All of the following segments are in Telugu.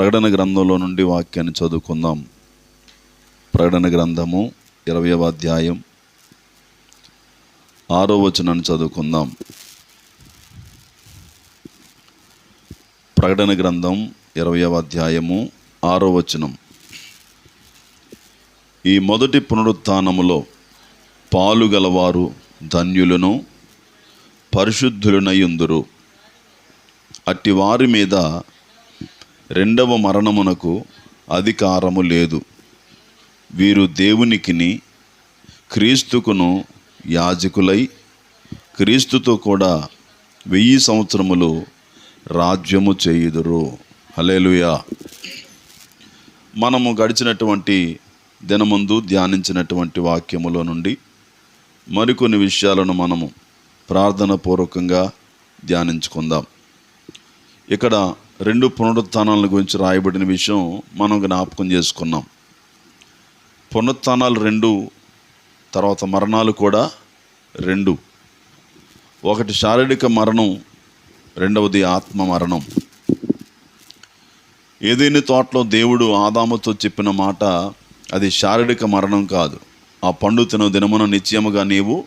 ప్రకటన గ్రంథంలో నుండి వాక్యాన్ని చదువుకుందాం. ప్రకటన గ్రంథము ఇరవయవ అధ్యాయం ఆరో వచనాన్ని చదువుకుందాం. ప్రకటన గ్రంథం ఇరవయవ అధ్యాయము ఆరో వచనం. ఈ మొదటి పునరుత్నములో పాలుగలవారు ధన్యులను పరిశుద్ధులనయుందురు అట్టి వారి మీద రెండవ మరణమునకు అధికారము లేదు. వీరు దేవునికిని క్రీస్తుకును యాజకులై క్రీస్తుతో కూడా వెయ్యి సంవత్సరములు రాజ్యము చేయుదురు. హలేలుయా మనము గడిచినటువంటి దినముందు ధ్యానించినటువంటి వాక్యములో నుండి మరికొన్ని విషయాలను మనము ప్రార్థన పూర్వకంగా ధ్యానించుకుందాం. ఇక్కడ రెండు పునరుత్నాల గురించి రాయబడిన విషయం మనం జ్ఞాపకం చేసుకున్నాం. పునరుత్నాలు రెండు తర్వాత మరణాలు కూడా రెండు. ఒకటి శారీరక మరణం రెండవది ఆత్మ మరణం. ఏదైనా తోటలో దేవుడు ఆదాముతో చెప్పిన మాట అది శారీరక మరణం కాదు. ఆ పండు తిన దినమున నిత్యముగా నీవు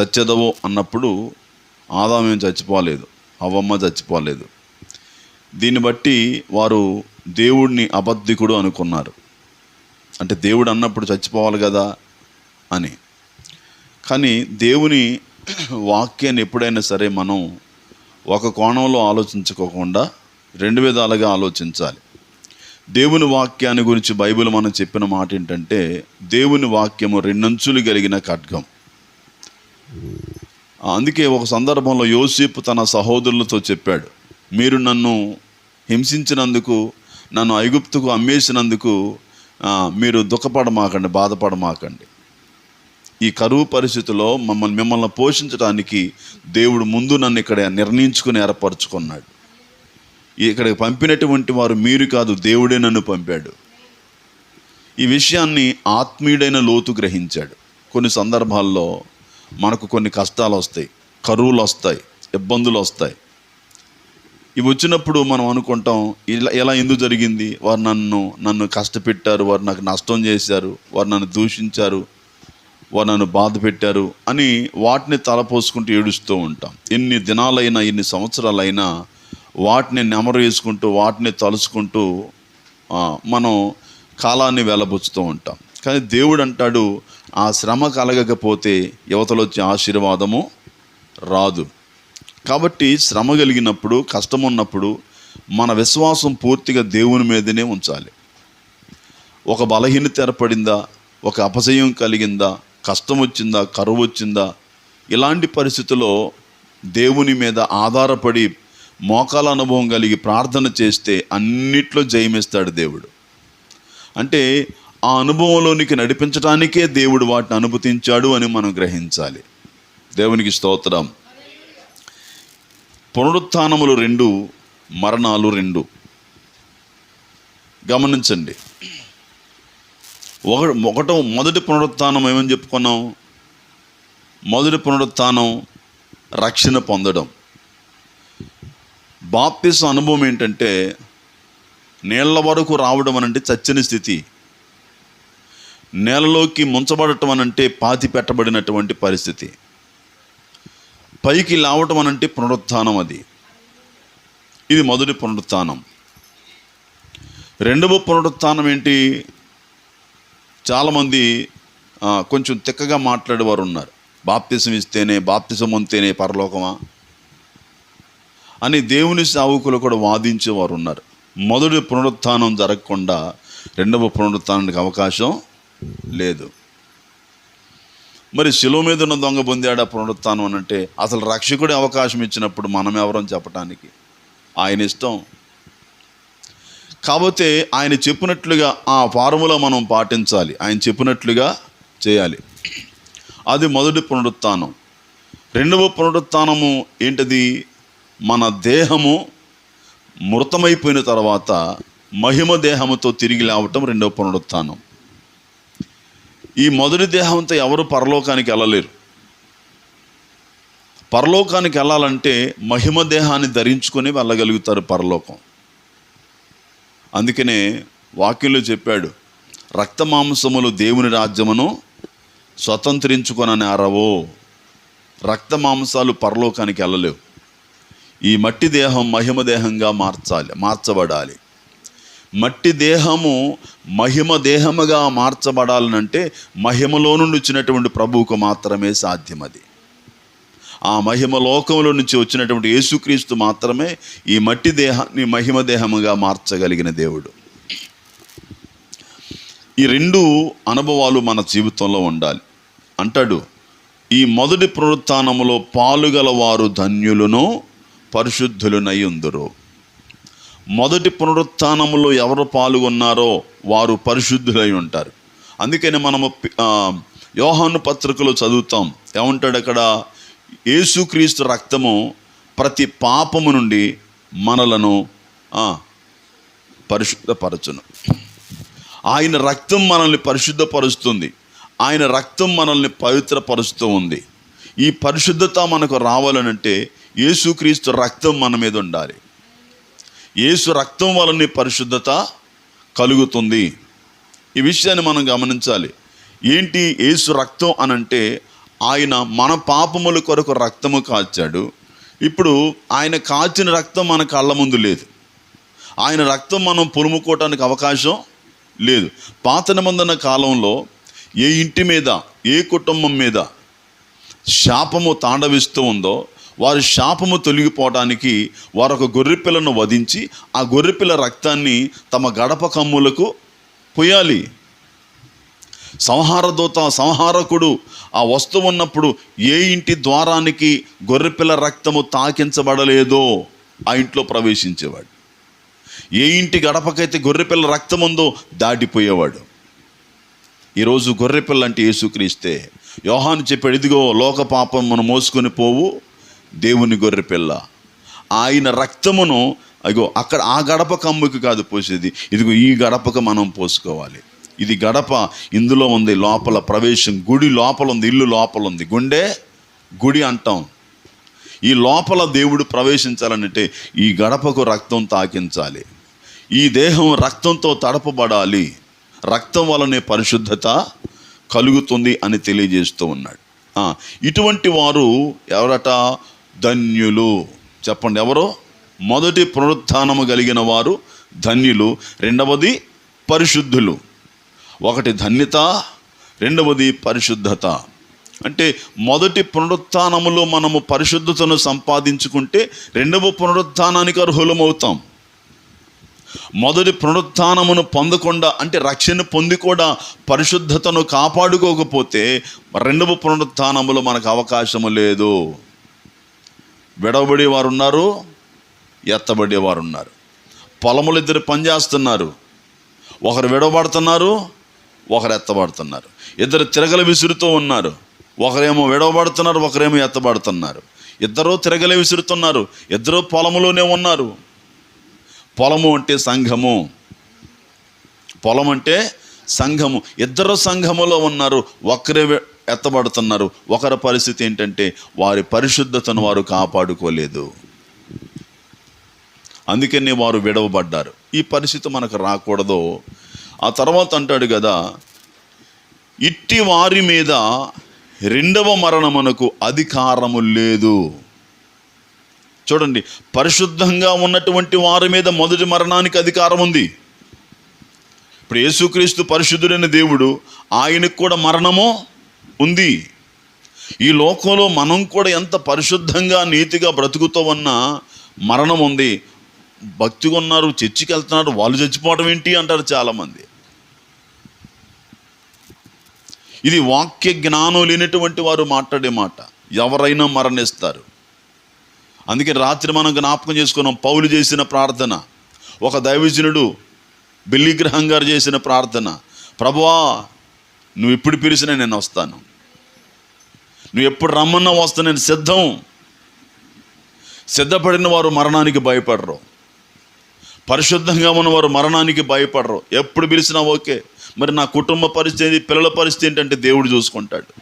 చచ్చెదవు అన్నప్పుడు ఆదామేం చచ్చిపోలేదు. అవ్వమ్మ చచ్చిపోలేదు. దీన్ని బట్టి వారు దేవుడిని అబద్ధికుడు అనుకున్నారు. అంటే దేవుడు అన్నప్పుడు చచ్చిపోవాలి కదా అని. కానీ దేవుని వాక్యాన్ని ఎప్పుడైనా సరే మనం ఒక కోణంలో ఆలోచించుకోకుండా రెండు విధాలుగా ఆలోచించాలి. దేవుని వాక్యాన్ని గురించి బైబిల్ మనం చెప్పిన మాట ఏంటంటే దేవుని వాక్యము రెండంచులు కలిగిన ఖడ్గం. అందుకే ఒక సందర్భంలో యోసేపు తన సహోదరులతో చెప్పాడు మీరు నన్ను హింసించినందుకు నన్ను ఐగుప్తుకు అమ్మేసినందుకు మీరు దుఃఖపడమాకండి బాధపడమాకండి. ఈ కరువు పరిస్థితిలో మమ్మల్ని మిమ్మల్ని పోషించడానికి దేవుడు ముందు నన్ను ఇక్కడ నిర్ణయించుకుని ఏర్పరచుకున్నాడు. ఇక్కడికి పంపినటువంటి వారు మీరు కాదు దేవుడే నన్ను పంపాడు. ఈ విషయాన్ని ఆత్మీయుడైన లోతు గ్రహించాడు. కొన్ని సందర్భాల్లో మనకు కొన్ని కష్టాలు వస్తాయి కరువులు వస్తాయి ఇబ్బందులు వస్తాయి. ఇవి వచ్చినప్పుడు మనం అనుకుంటాం ఇలా ఎలా ఎందుకు జరిగింది? వారు నన్ను నన్ను కష్టపెట్టారు వారు నాకు నష్టం చేశారు వారు నన్ను దూషించారు వారు నన్ను బాధ పెట్టారు అని వాటిని తలపోసుకుంటూ ఏడుస్తూ ఉంటాం. ఎన్ని దినాలైనా ఎన్ని సంవత్సరాలైనా వాటిని నెమరు వేసుకుంటూ వాటిని తలుచుకుంటూ మనం కాలాన్ని వెలబుచ్చుతూ ఉంటాం. కానీ దేవుడు అంటాడు ఆ శ్రమ కలగకపోతే యువతలో వచ్చే ఆశీర్వాదము రాదు. కాబట్టి శ్రమ కలిగినప్పుడు కష్టం ఉన్నప్పుడు మన విశ్వాసం పూర్తిగా దేవుని మీదనే ఉంచాలి. ఒక బలహీనత ఏర్పడిందా ఒక అపజయం కలిగిందా కష్టం వచ్చిందా కరువు వచ్చిందా ఇలాంటి పరిస్థితుల్లో దేవుని మీద ఆధారపడి మోకాల అనుభవం కలిగి ప్రార్థన చేస్తే అన్నిట్లో జయమిస్తాడు దేవుడు. అంటే ఆ అనుభవంలోనికి నడిపించడానికే దేవుడు వాటిని అనుమతించాడు అని మనం గ్రహించాలి. దేవునికి స్తోత్రం. పునరుత్నములు రెండు మరణాలు రెండు. గమనించండి. ఒక ఒకటో మొదటి పునరుత్నం ఏమని చెప్పుకున్నాం? మొదటి పునరుత్నం రక్షణ పొందడం. బాప్తిస్ అనుభవం ఏంటంటే నీళ్ళ వరకు రావడం అనంటే చచ్చని స్థితి. నేలలోకి ముంచబడటం అనంటే పాతి పెట్టబడినటువంటి పరిస్థితి. పైకి లావటం అనంటే పునరుత్థానం అది. ఇది మొదటి పునరుత్థానం. రెండవ పునరుత్థానం ఏంటి? చాలామంది కొంచెం తిక్కగా మాట్లాడేవారు ఉన్నారు. బాప్తిసం ఇస్తేనే బాప్తిసం అంతేనే పరలోకమా? అని దేవుని సావుకులు కూడా వాదించేవారు ఉన్నారు. మొదటి పునరుత్థానం జరగకుండా రెండవ పునరుత్థానానికి అవకాశం లేదు. మరి శిలువ మీద ఉన్న దొంగ పొందాడు పునరుత్థానం అని అంటే అసలు రక్షకుడి అవకాశం ఇచ్చినప్పుడు మనం ఎవరం చెప్పటానికి? ఆయన ఇష్టం. కాకపోతే ఆయన చెప్పినట్లుగా ఆ ఫార్ములా మనం పాటించాలి. ఆయన చెప్పినట్లుగా చేయాలి. అది మొదటి పునరుత్థానం. రెండవ పునరుత్థానము ఏంటిది? మన దేహము మృతమైపోయిన తర్వాత మహిమ దేహముతో తిరిగి లేవటం రెండవ పునరుత్థానం. ఈ మొదటి దేహంతో ఎవరు పరలోకానికి వెళ్ళలేరు. పరలోకానికి వెళ్ళాలంటే మహిమ దేహాన్ని ధరించుకొని వెళ్ళగలుగుతారు పరలోకం. అందుకనే వాక్యంలో చెప్పాడు రక్త మాంసములు దేవుని రాజ్యమును స్వతంత్రించుకొనని అరవో. రక్త మాంసాలు పరలోకానికి వెళ్ళలేవు. ఈ మట్టి దేహం మహిమ దేహంగా మార్చాలి మార్చబడాలి. మట్టి దేహము మహిమ దేహముగా మార్చబడాలనంటే మహిమలో నుండి వచ్చినటువంటి ప్రభువుకు మాత్రమే సాధ్యం అది ఆ మహిమ లోకంలో నుంచి వచ్చినటువంటి యేసుక్రీస్తు మాత్రమే ఈ మట్టి దేహాన్ని మహిమ దేహముగా మార్చగలిగిన దేవుడు. ఈ రెండు అనుభవాలు మన జీవితంలో ఉండాలి. అంటాడు ఈ మొదటి పునరుత్నములో పాలుగల వారు ధన్యులను పరిశుద్ధులనై ఉందరు. మొదటి పునరుత్నములో ఎవరు పాల్గొన్నారో వారు పరిశుద్ధులై ఉంటారు. అందుకని మనము యోహాను పత్రికలో చదువుతాం. ఏమంటాడు అక్కడ యేసుక్రీస్తు రక్తము ప్రతి పాపము నుండి మనలను పరిశుద్ధపరచును. ఆయన రక్తం మనల్ని పరిశుద్ధపరుస్తుంది. ఆయన రక్తం మనల్ని పవిత్రపరుస్తూ ఉంది. ఈ పరిశుద్ధత మనకు రావాలనంటే యేసుక్రీస్తు రక్తం మన మీద ఉండాలి. యేసు రక్తం వలనే పరిశుద్ధత కలుగుతుంది. ఈ విషయాన్ని మనం గమనించాలి. ఏంటి యేసు రక్తం అనంటే ఆయన మన పాపముల కొరకు రక్తము కాచాడు. ఇప్పుడు ఆయన కాచిన రక్తం మన కళ్ళ ముందు లేదు. ఆయన రక్తం మనం పులుముకోవటానికి అవకాశం లేదు. పాత నిబంధన కాలంలో ఏ ఇంటి మీద ఏ కుటుంబం మీద శాపము తాండవిస్తూ ఉందో వారి శాపము తొలగిపోవడానికి వారు ఒక గొర్రెపిల్లను వధించి ఆ గొర్రెపిల్ల రక్తాన్ని తమ గడప కమ్ములకు పొయ్యాలి. సంహారదూత సంహారకుడు ఆ వస్తువు ఉన్నప్పుడు ఏ ఇంటి ద్వారానికి గొర్రెపిల్ల రక్తము తాకించబడలేదో ఆ ఇంట్లో ప్రవేశించేవాడు. ఏ ఇంటి గడపకైతే గొర్రెపిల్ల రక్తం ఉందో దాటిపోయేవాడు. ఈరోజు గొర్రెపిల్ల అంటే యేసుక్రీస్తే. యోహాను చెప్పాడు ఇదిగో లోక పాపం మనం మోసుకొని పోవు దేవుని గొర్రె పిల్ల. ఆయన రక్తమును అగో అక్కడ ఆ గడప కమ్ముకి కాదు పోసేది. ఇదిగో ఈ గడపకు మనం పోసుకోవాలి. ఇది గడప ఇందులో ఉంది లోపల ప్రవేశం. గుడి లోపల ఉంది ఇల్లు లోపల ఉంది. గుండె గుడి అంటాం. ఈ లోపల దేవుడు ప్రవేశించాలంటే ఈ గడపకు రక్తం తాకించాలి. ఈ దేహం రక్తంతో తడపబడాలి. రక్తం వలనే పరిశుద్ధత కలుగుతుంది అని తెలియజేస్తూ ఉన్నాడు. ఇటువంటి వారు ఎవరట? ధన్యులు. చెప్పండి ఎవరు? మొదటి పునరుత్నము కలిగిన వారు ధన్యులు. రెండవది పరిశుద్ధులు. ఒకటి ధన్యత రెండవది పరిశుద్ధత. అంటే మొదటి పునరుత్నములో మనము పరిశుద్ధతను సంపాదించుకుంటే రెండవ పునరుత్నానికి అర్హులమవుతాం. మొదటి పునరుత్నమును పొందకుండా అంటే రక్షణ పొంది కూడా పరిశుద్ధతను కాపాడుకోకపోతే రెండవ పునరుత్నములో మనకు అవకాశము లేదు. విడవబడి వారు ఉన్నారు ఎత్తబడే వారు ఉన్నారు పొలములు ఇద్దరు పనిచేస్తున్నారు. ఒకరు విడవబడుతున్నారు ఒకరు ఎత్తబడుతున్నారు. ఇద్దరు తిరగల విసురుతూ ఉన్నారు. ఒకరేమో విడవబడుతున్నారు ఒకరేమో ఎత్తబడుతున్నారు. ఇద్దరు తిరగల విసురుతున్నారు. ఇద్దరు పొలములోనే ఉన్నారు. పొలము అంటే సంఘము. పొలం అంటే సంఘము. ఇద్దరు సంఘములో ఉన్నారు. ఒకరే ఎత్తబడుతున్నారు. ఒకరి పరిస్థితి ఏంటంటే వారి పరిశుద్ధతను వారు కాపాడుకోలేదు. అందుకనే వారు విడవబడ్డారు. ఈ పరిస్థితి మనకు రాకూడదు. ఆ తర్వాత అంటాడు కదా ఇట్టి వారి మీద రెండవ మరణమునకు అధికారము లేదు. చూడండి పరిశుద్ధంగా ఉన్నటువంటి వారి మీద మొదటి మరణానికి అధికారం ఉంది. ఇప్పుడు యేసుక్రీస్తు పరిశుద్ధుడైన దేవుడు ఆయనకు కూడా మరణము ఉంది. ఈ లోకంలో మనం కూడా ఎంత పరిశుద్ధంగా నీతిగా బ్రతుకుతూ ఉన్నా మరణం ఉంది. భక్తిగా ఉన్నారు చర్చికి వెళ్తున్నారు వాళ్ళు చచ్చిపోవడం ఏంటి అంటారు చాలామంది. ఇది వాక్య జ్ఞానం లేనటువంటి వారు మాట్లాడే మాట. ఎవరైనా మరణిస్తారు. అందుకే రాత్రి మనం జ్ఞాపకం చేసుకున్నాం పౌలు చేసిన ప్రార్థన. ఒక దైవజనుడు బిల్లిగ్రహం గారు చేసిన ప్రార్థన. ప్రభువా నువ్వు ఎప్పుడు పిలిచినా నేను వస్తాను. నువ్వు ఎప్పుడు రమ్మన్నా వస్తా నేను సిద్ధం. సిద్ధపడిన వారు మరణానికి భయపడరు. పరిశుద్ధంగా ఉన్నవారు మరణానికి భయపడరు. ఎప్పుడు పిలిచినా ఓకే. మరి నా కుటుంబ పరిస్థితి పిల్లల పరిస్థితి ఏంటంటే దేవుడు చూసుకుంటాడు.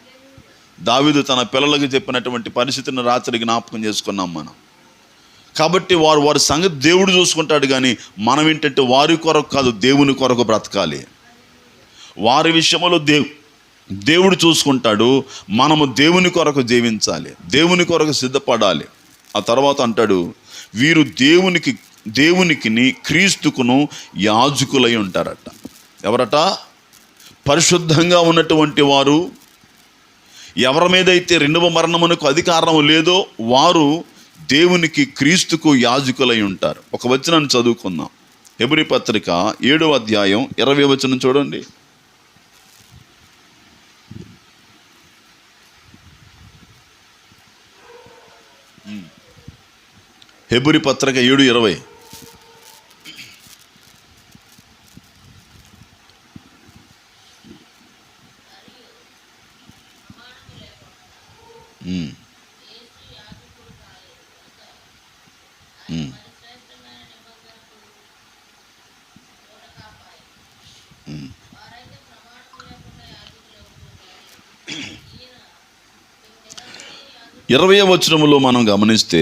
దావిదు తన పిల్లలకు చెప్పినటువంటి పరిస్థితిని రాత్రి జ్ఞాపకం చేసుకున్నాం మనం. కాబట్టి వారు వారి సంగతి దేవుడు చూసుకుంటాడు కానీ మనం ఏంటంటే వారి కొరకు కాదు దేవుని కొరకు బ్రతకాలి. వారి విషయంలో దేవు దేవుడు చూసుకుంటాడు మనము దేవుని కొరకు జీవించాలి దేవుని కొరకు సిద్ధపడాలి. ఆ తర్వాత అంటాడు వీరు దేవునికి దేవునికిని క్రీస్తుకును యాజకులై ఉంటారట. ఎవరట? పరిశుద్ధంగా ఉన్నటువంటి వారు. ఎవరి మీదైతే రెండవ మరణమునకు అధికారం లేదో వారు దేవునికి క్రీస్తుకు యాజకులై ఉంటారు. ఒక వచనాన్ని చదువుకుందాం. హెబ్రి పత్రిక ఏడవ అధ్యాయం ఇరవై వచనం చూడండి. హెబ్రి పత్రిక ఏడు ఇరవై. ఇరవై వచనములో మనం గమనిస్తే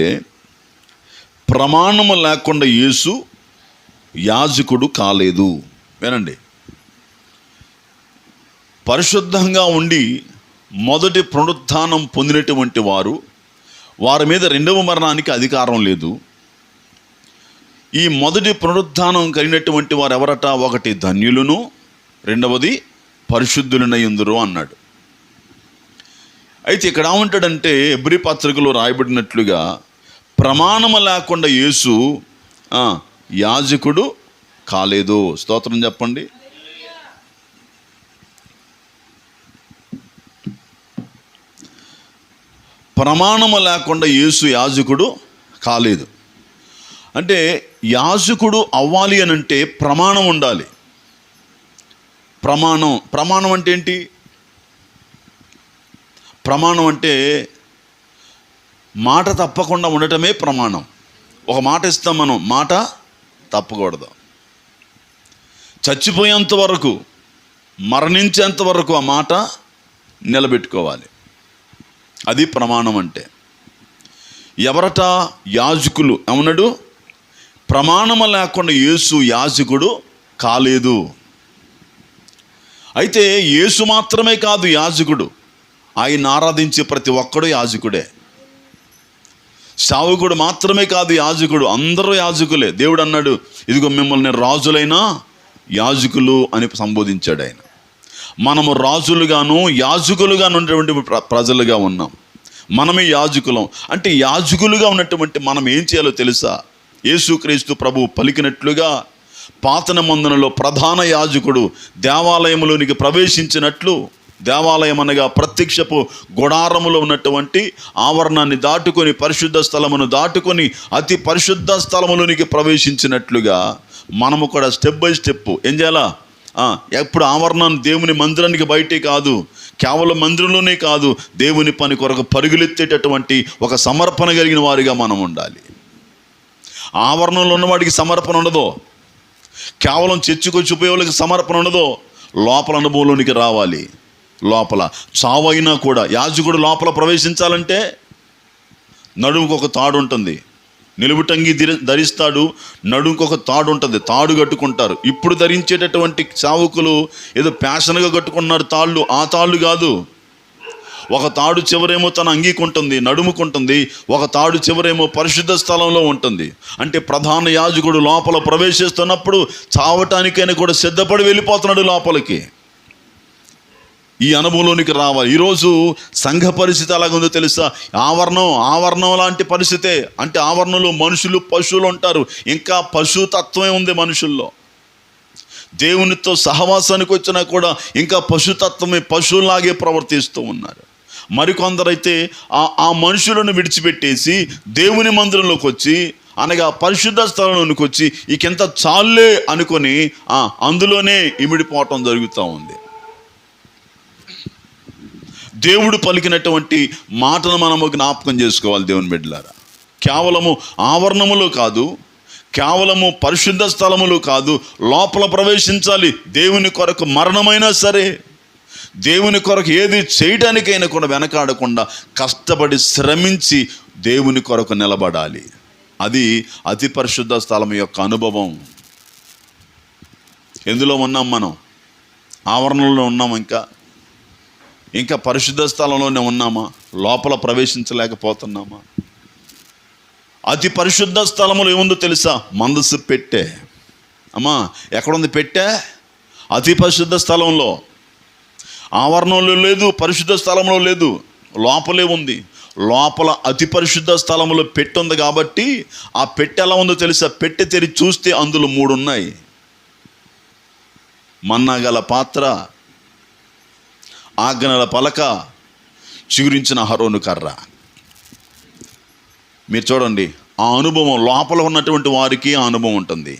ప్రమాణము లేకుండా యేసు యాజకుడు కాలేదు. వినండి. పరిశుద్ధంగా ఉండి మొదటి పునరుత్థానం పొందినటువంటి వారు వారి మీద రెండవ మరణానికి అధికారం లేదు. ఈ మొదటి పునరుత్థానం కలిగినటువంటి వారు ఎవరట? ఒకటి ధన్యులను రెండవది పరిశుద్ధులనయ్యుందురు అన్నాడు. అయితే ఇక్కడ ఏమంటాడంటే ఎబ్రి పత్రికలో రాయబడినట్లుగా ప్రమాణము లేకుండా యేసు యాజకుడు కాలేదు. స్తోత్రం చెప్పండి. ప్రమాణము లేకుండా యేసు యాజకుడు కాలేదు. అంటే యాజకుడు అవ్వాలి అని అంటే ప్రమాణం ఉండాలి. ప్రమాణం ప్రమాణం అంటే ఏంటి? ప్రమాణం అంటే మాట తప్పకుండా ఉండటమే ప్రమాణం. ఒక మాట ఇస్తాం మనం మాట తప్పకూడదు. చచ్చిపోయేంత వరకు మరణించేంత వరకు ఆ మాట నిలబెట్టుకోవాలి. అది ప్రమాణం అంటే. ఎవరట యాజకులు ఏమన్నాడు? ప్రమాణము లేకుండా యేసు యాజకుడు కాలేదు. అయితే యేసు మాత్రమే కాదు యాజకుడు. ఆయన ఆరాధించే ప్రతి ఒక్కడు యాజకుడే. సావుకుడు మాత్రమే కాదు యాజకుడు అందరూ యాజకులే. దేవుడు అన్నాడు ఇదిగో మిమ్మల్ని రాజులైనా యాజకులు అని సంబోధించాడు ఆయన. మనము రాజులుగాను యాజకులుగాను ఉన్నటువంటి ప్ర- ప్రజలుగా ఉన్నాం. మనమే యాజకులం. అంటే యాజకులుగా ఉన్నటువంటి మనం ఏం చేయాలో తెలుసా? యేసుక్రీస్తు ప్రభు పలికినట్లుగా పాతన మందనలో ప్రధాన యాజకుడు దేవాలయంలోనికి ప్రవేశించినట్లు దేవాలయం అనగా ప్రత్యక్షపు గుడారములో ఉన్నటువంటి ఆవరణాన్ని దాటుకొని పరిశుద్ధ స్థలమును దాటుకొని అతి పరిశుద్ధ స్థలములోనికి ప్రవేశించినట్లుగా మనము కూడా స్టెప్ బై స్టెప్ ఏం చేయాలా? ఎప్పుడు ఆవరణాన్ని దేవుని మందిరానికి బయటే కాదు కేవలం మందిరంలోనే కాదు దేవుని పని కొరకు పరుగులెత్తేటటువంటి ఒక సమర్పణ కలిగిన వారిగా మనం ఉండాలి. ఆవరణంలో ఉన్నవాడికి సమర్పణ ఉండదు. కేవలం చర్చకొచ్చి ఉపయోగులకు సమర్పణ ఉండదు. లోపల అనుభవంలోనికి రావాలి. లోపల. చావైనా కూడా యాజకుడు లోపల ప్రవేశించాలంటే నడుముకు ఒక తాడు ఉంటుంది. నిలువుటంగి ధరి- ధరిస్తాడు నడుముకు ఒక తాడు ఉంటుంది. తాడు కట్టుకుంటారు. ఇప్పుడు ధరించేటటువంటి చావుకులు ఏదో ప్యాషన్గా కట్టుకున్నారు తాళ్ళు. ఆ తాళ్ళు కాదు. ఒక తాడు చివరేమో తన అంగీకుంటుంది నడుముకుంటుంది. ఒక తాడు చివరేమో పరిశుద్ధ స్థలంలో ఉంటుంది. అంటే ప్రధాన యాజకుడు లోపల ప్రవేశిస్తున్నప్పుడు చావటానికైనా కూడా సిద్ధపడి వెళ్ళిపోతున్నాడు లోపలికి. ఈ అనుభవంలోనికి రావాలి. ఈరోజు సంఘ పరిస్థితి ఎలాగుందో తెలుసా? ఆవరణం ఆవరణం లాంటి పరిస్థితే అంటే ఆవరణలో మనుషులు పశువులు ఉంటారు. ఇంకా పశుతత్వమే ఉంది మనుషుల్లో. దేవునితో సహవాసానికి వచ్చినా కూడా ఇంకా పశుతత్వమే పశువులాగే ప్రవర్తిస్తూ ఉన్నారు. మరికొందరైతే ఆ ఆ మనుషులను విడిచిపెట్టేసి దేవుని మందిరంలోకి వచ్చి అనగా పరిశుద్ధ స్థలంలోనికి వచ్చి ఇకెంత చాలే అనుకొని అందులోనే ఇమిడిపోవటం జరుగుతూ ఉంది. దేవుడు పలికినటువంటి మాటను మనము జ్ఞాపకం చేసుకోవాలి దేవుని బిడ్డలారా. కేవలము ఆవరణములో కాదు కేవలము పరిశుద్ధ స్థలములు కాదు లోపల ప్రవేశించాలి దేవుని కొరకు మరణమైనా సరే. దేవుని కొరకు ఏది చేయడానికైనా కూడా వెనకాడకుండా కష్టపడి శ్రమించి దేవుని కొరకు నిలబడాలి. అది అతి పరిశుద్ధ స్థలం యొక్క అనుభవం. ఎందులో ఉన్నాం మనం? ఆవరణలో ఉన్నాం ఇంకా? ఇంకా పరిశుద్ధ స్థలంలోనే ఉన్నామా? లోపల ప్రవేశించలేకపోతున్నామా? అతి పరిశుద్ధ స్థలములు ఏముందో తెలుసా? మందసు పెట్టే. అమ్మా ఎక్కడుంది పెట్టే? అతి పరిశుద్ధ స్థలంలో. ఆవరణంలో లేదు పరిశుద్ధ స్థలంలో లేదు లోపలే ఉంది. లోపల అతి పరిశుద్ధ స్థలంలో పెట్టి ఉంది కాబట్టి ఆ పెట్టె ఎలా ఉందో తెలుసా? పెట్టె తెరి చూస్తే అందులో మూడు ఉన్నాయి మన్నాగల పాత్ర ఆజ్ఞల పలక చిగురించిన హరోను కర్ర. మీరు చూడండి ఆ అనుభవం లోపల ఉన్నటువంటి వారికి ఆ అనుభవం ఉంటుంది.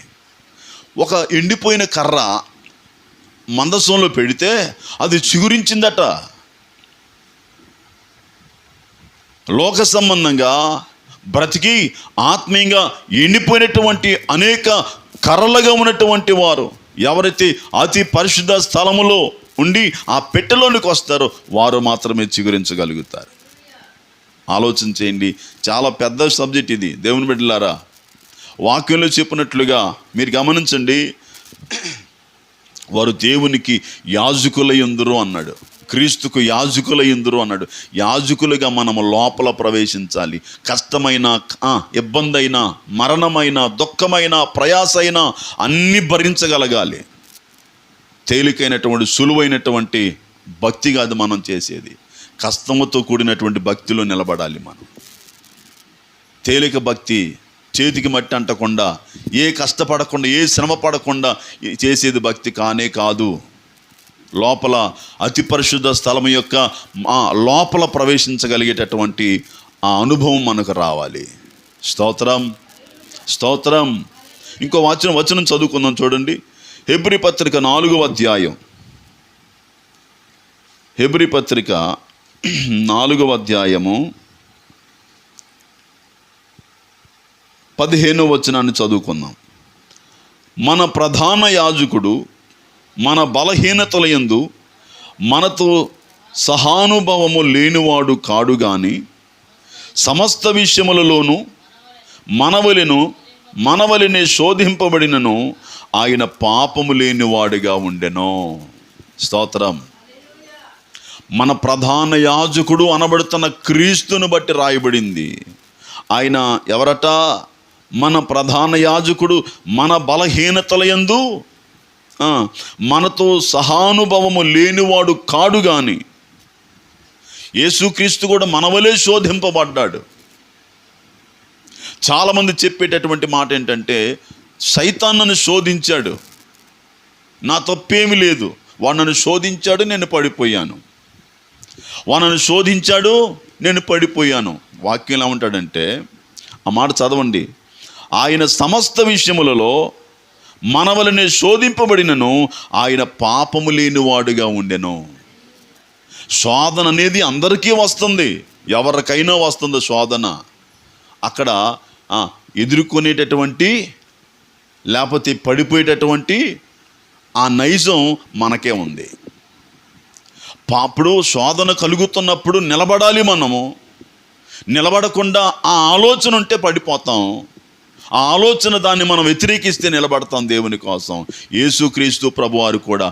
ఒక ఎండిపోయిన కర్ర మందసంలో పెడితే అది చిగురించిందట. లోక సంబంధంగా బ్రతికి ఆత్మీయంగా ఎండిపోయినటువంటి అనేక కర్రలుగా ఉన్నటువంటి వారు ఎవరైతే అతి పరిశుద్ధ స్థలములో ఉండి ఆ పెట్టెలోనికి వస్తారో వారు మాత్రమే చిగురించగలుగుతారు. ఆలోచన చేయండి. చాలా పెద్ద సబ్జెక్ట్ ఇది. దేవుని బిడ్డలారా వాక్యంలో చెప్పినట్లుగా మీరు గమనించండి. వారు దేవునికి యాజకులై ఉందరు అన్నాడు. క్రీస్తుకు యాజకులై ఉందరు అన్నాడు. యాజకులుగా మనము లోపల ప్రవేశించాలి. కష్టమైన ఇబ్బంది అయినా మరణమైన దుఃఖమైన ప్రయాసైన అన్నీ భరించగలగాలి. తేలికైనటువంటి సులువైనటువంటి భక్తి కాదు మనం చేసేది. కష్టముతో కూడినటువంటి భక్తిలో నిలబడాలి మనం. తేలిక భక్తి చేతికి మట్టి అంటకుండా ఏ కష్టపడకుండా ఏ శ్రమ పడకుండా చేసేది భక్తి కానే కాదు. లోపల అతి పరిశుద్ధ స్థలం యొక్క ఆ లోపల ప్రవేశించగలిగేటటువంటి ఆ అనుభవం మనకు రావాలి. స్తోత్రం స్తోత్రం. ఇంకో వచనం వచనం చదువుకుందాం చూడండి. హెబ్రి పత్రిక నాలుగవ అధ్యాయం. హెబ్రి పత్రిక నాలుగవ అధ్యాయము పదిహేనో వచనాన్ని చదువుకుందాం. మన ప్రధాన యాజకుడు మన బలహీనతల యందు మనతో సహానుభవము లేనివాడు కాడు గాని సమస్త విషయములలోనూ మనవలను మనవలిని శోధింపబడినను ఆయన పాపము లేనివాడుగా ఉండెను. స్తోత్రం. మన ప్రధాన యాజకుడు అనబడుతున్న క్రీస్తును బట్టి రాయబడింది. ఆయన ఎవరట? మన ప్రధాన యాజకుడు మన బలహీనతల ఎందు మనతో సహానుభవము లేనివాడు కాడు కానీ యేసుక్రీస్తు కూడా మనవలే శోధింపబడ్డాడు. చాలామంది చెప్పేటటువంటి మాట ఏంటంటే సైతాన్నను శోధించాడు. నా తప్పేమీ లేదు. వాడు నన్ను శోధించాడు నేను పడిపోయాను. వాడు నన్ను శోధించాడు నేను పడిపోయాను. వాక్యం ఎలా ఉంటాడంటే ఆ మాట చదవండి. ఆయన సమస్త విషయములలో మనవలనే శోధింపబడినను ఆయన పాపము లేనివాడుగా ఉండెను. శోధన అనేది అందరికీ వస్తుంది. ఎవరికైనా వస్తుంది శోధన. అక్కడ ఎదుర్కొనేటటువంటి లేకపోతే పడిపోయేటటువంటి ఆ నైజం మనకే ఉంది. పాపుడు శోధన కలుగుతున్నప్పుడు నిలబడాలి మనము. నిలబడకుండా ఆ ఆలోచన ఉంటే పడిపోతాం. ఆ ఆలోచన దాన్ని మనం వ్యతిరేకిస్తే నిలబడతాం దేవుని కోసం. యేసుక్రీస్తు ప్రభువారు కూడా